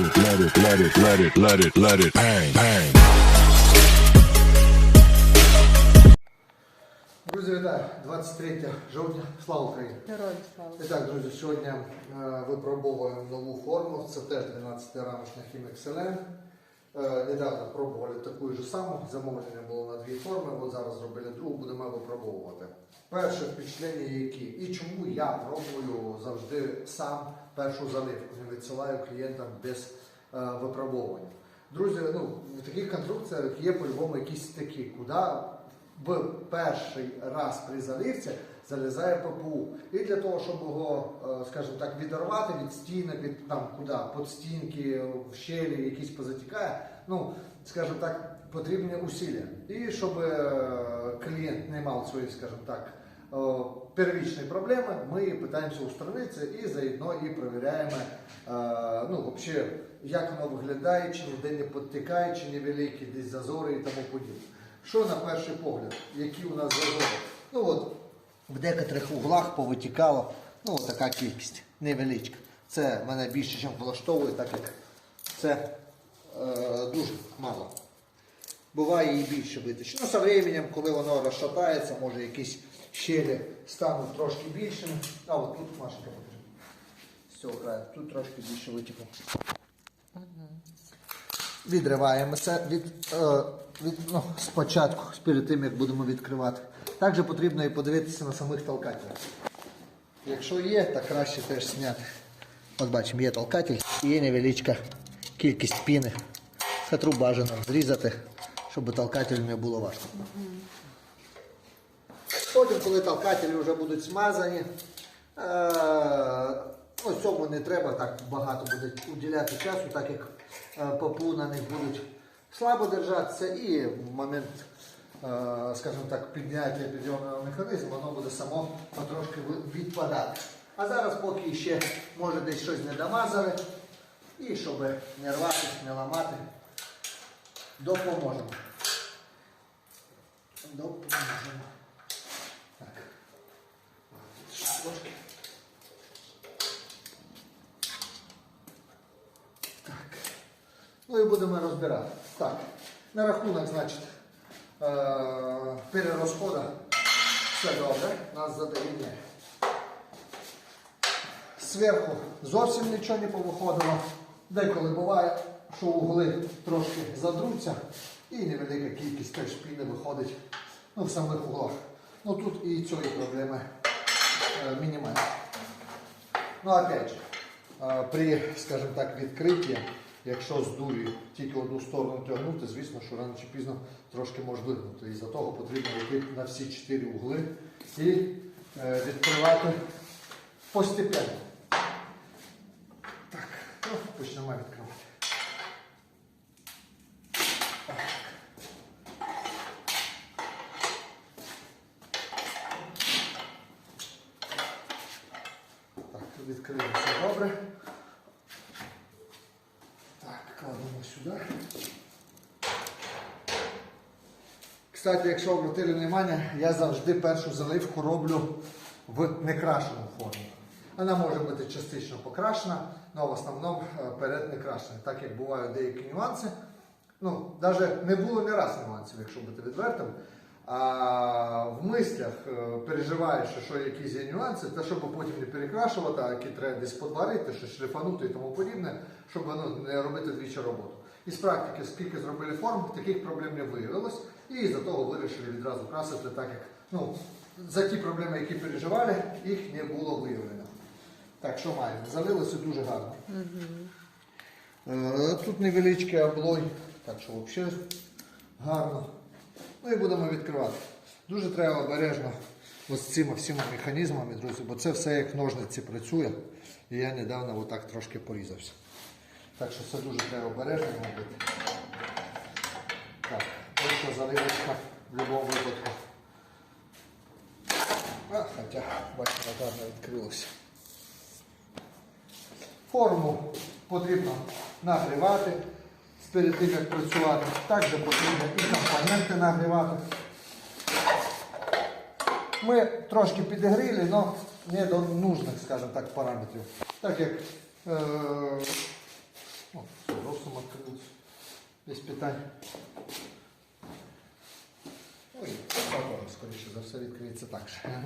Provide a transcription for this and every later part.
it, let it, let it, let it, let it, let it bang, bang. Друзі, вітаю! 23 жовтня. Слава Україні! Героям слава. І так, друзі, сьогодні е, випробовуємо нову форму. Це теж 12 рамочна Хімік Селен. Е, недавно пробували таку ж саму. Замовлення було на дві форми. От зараз зробили другу, будемо випробовувати. Перше впечатлення які. І чому я пробую завжди сам першу заливку. Не відсилаю клієнтам без е, випробовування. Друзі, ну, в таких конструкціях є по-любому якісь такі, куди в перший раз при заливці залізає ППУ. І для того, щоб його, е, скажімо так, відірвати від стінок, від там куди, під стінки, в щелі якісь позатікає, ну, скажімо так, потрібні усилля. І щоб е, клієнт не мав свої, скажімо так, е, первічні проблеми, ми намагаємося устранитися і заодно і перевіряємо, ну, взагалі, як воно виглядає, чи ніде не підтікає, чи невеликі десь зазори і тому подібне. Що на перший погляд, які у нас зазори? Ну от в декотрих углах повитікало, ну така кількість, невеличка. Це мене більше, ніж влаштовує, так як це е, дуже мало. Буває і більше витече. Ну, со временем, коли воно розшатається, може якісь щелі стануть трошки більшими. А от тут Машенька покажи. З цього краю. Тут трошки більше витекло. Відриваємося від, е, від, ну, спочатку, перед тим, як будемо відкривати. Також потрібно і подивитися на самих толкателях. Якщо є, то краще теж зняти. От бачимо, є толкатель і є невеличка кількість піни. Котру бажано зрізати, щоб толкателю не було важко. Потім, коли толкателі вже будуть смазані, е, ну, цьому не треба так багато буде уділяти часу, так як е, ППУ на них будуть слабо держатися і в момент, скажімо так, підняття підйомного механізму, воно буде само потрошки відпадати. А зараз поки ще може десь щось не домазали, і щоб не рвати, не ламати, допоможемо. Допоможемо. Так. Трошки. Так. Ну і будемо розбирати. Так. На рахунок, значить, е- перерозходу все добре, нас задовільняє. Зверху зовсім нічого не повиходило. Деколи буває, що угли трошки задруться і невелика кількість теж піни виходить ну, в самих углах. Ну тут і цієї проблеми е, мінімальна. Ну, опять же, е, при, скажімо так, відкритті, якщо з дурі тільки одну сторону тягнути, звісно, що рано чи пізно трошки може вигнути. І за того потрібно йти на всі чотири угли і е, відкривати постепенно. Так, ну, почнемо відкривати. Так, відкрили все добре. Так, кладемо сюди. Кстати, якщо обратили увагу, я завжди першу заливку роблю в некрашеному формі. Вона може бути частично покрашена, але в основному е, перед не. Так як бувають деякі нюанси. Ну, навіть не було не раз нюансів, якщо бути відвертим. А в мислях е, переживаєш, що якісь є нюанси, та щоб потім не перекрашувати, а які треба десь подварити, щось шліфанути і тому подібне, щоб ну, не робити двічі роботу. І з практики, скільки зробили форм, таких проблем не виявилось. І за того вирішили відразу красити, так як ну, за ті проблеми, які переживали, їх не було виявлено. Так, що маємо? Залилося дуже гарно. Е, Тут невеличкий облой, так що взагалі гарно. Ну і будемо відкривати. Дуже треба обережно ось цими всіма механізмами, друзі, бо це все як ножниці працює. І я недавно отак трошки порізався. Так що це дуже треба обережно робити. Так, перша заливочка в будь-якому випадку. А, хоча, бачимо, гарно відкрилося. Форму потрібно нагрівати перед тим, як працювати. Також потрібно і компоненти нагрівати. Ми трошки підігріли, але не до нужних, скажімо так, параметрів. Так як е, ну, питань. Ой, папа, скоріше за все, відкриється так. же.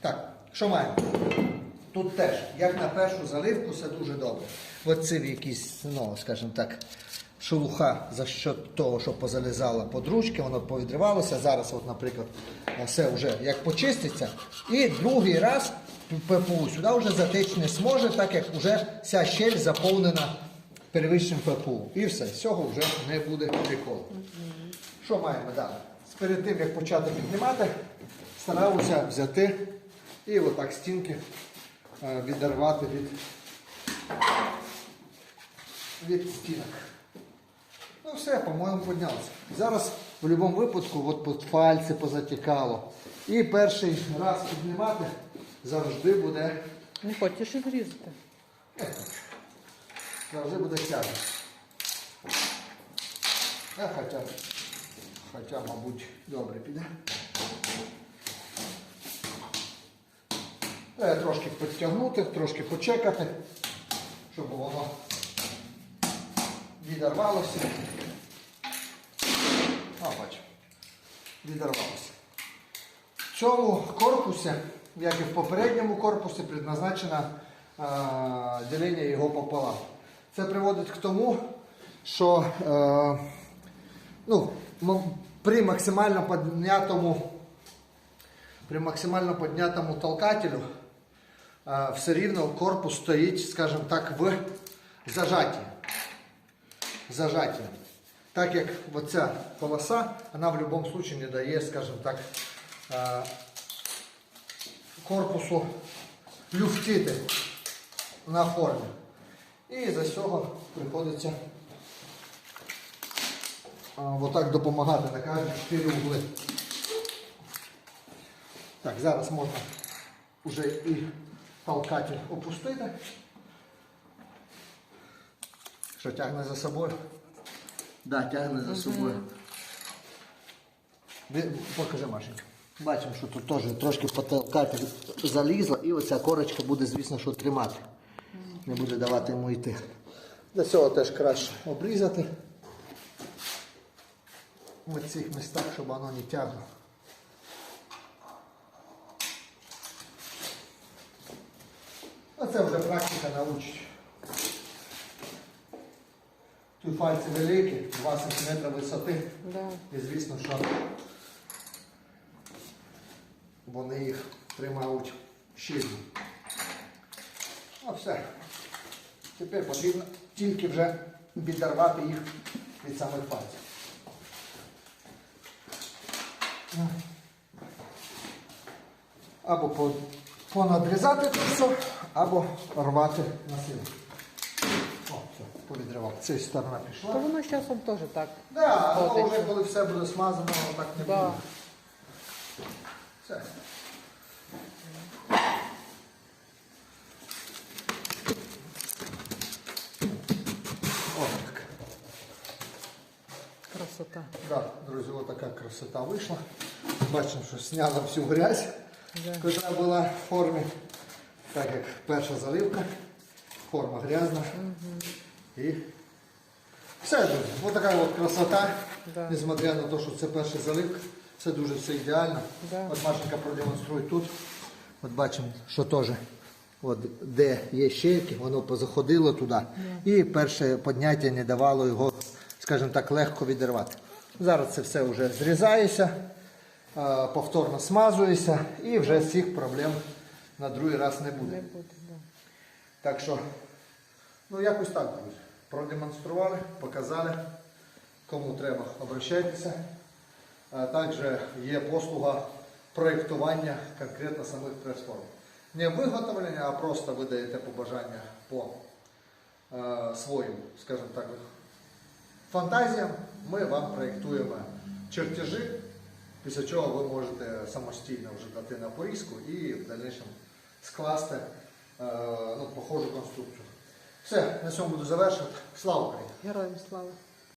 Так, що маємо? Тут теж, як на першу заливку, все дуже добре. Оце якісь, ну, скажімо так, шелуха за що того, що позалізала под ручки, воно повідривалося. Зараз, от, наприклад, все вже як почиститься. І другий раз ППУ сюди вже затечь не зможе, так як вже вся щель заповнена первичним ППУ. І все, з цього вже не буде приколу. Що маємо далі? Перед тим, як почати піднімати, стараюся взяти і отак стінки е, відірвати від, від стінок. Ну все, по-моєму, піднялося. Зараз в будь-якому випадку от під пальці позатікало. І перший раз піднімати завжди буде, Не хочеш і врізати. Завжди буде тяжко. А, хоча, хоча, мабуть, добре піде. Треба трошки підтягнути, трошки почекати, щоб воно відірвалося. А, бач, відірвалося. В цьому корпусі, як і в попередньому корпусі, предназначено а, ділення його пополам. Це приводить к тому, що е, ну, при максимально піднятому при максимально піднятому толкателю е, все рівно корпус стоїть, скажімо так, в зажатті. Зажатті. Так як оця полоса, вона в будь-якому випадку не дає, скажімо так, е, корпусу люфтити на формі. І за цього приходиться а, отак допомагати на кожні 4 угли. Так, зараз можна вже і толкатель опустити. Що тягне за собою? Да, тягне за собою. Покажи, Машенька. Бачимо, що тут теж трошки потолкатель залізла і оця корочка буде, звісно, що тримати. Не буде давати йому йти. Для цього теж краще обрізати в цих містах, щоб воно не тягло. А це вже практика научить. Тут пальці великі, 2 см висоти. Да. І звісно, що вони їх тримають щільно. Все. Тепер потрібно тільки вже відірвати їх від самих пальців. Або понадрізати це все, або рвати на силу. О, все, повідривав. Ця сторона пішла. То воно з часом теж так. Да, воно ходить. вже коли все буде смазано, воно так не Да. буде. Все. О, так. Красота. Да, друзі, ось така красота вийшла. Бачимо, що зняла всю грязь, Да. яка була в формі. Так як перша заливка, форма грязна. І все, друзі, ось така от красота. Да. Несмотря на те, що це перша заливка, це дуже все ідеально. Да. От Машенька продемонструє тут. От бачимо, що теж. От, де є щельки, воно позаходило туди. І перше підняття не давало його, скажімо так, легко відірвати. Зараз це все вже зрізається, е, повторно смазується і вже цих проблем на другий раз не буде. Так що, ну якось так, друзі. Продемонстрували, показали. Кому треба, обращайтеся. А також є послуга проєктування конкретно самих прес-форм. Не виготовлення, а просто ви даєте побажання по е, своїм, скажімо так, фантазіям. Ми вам проєктуємо чертежі, після чого ви можете самостійно вже дати на порізку і в дальнішому скласти е, ну, похожу конструкцію. Все, на цьому буду завершувати. Слава Україні! Героям слава.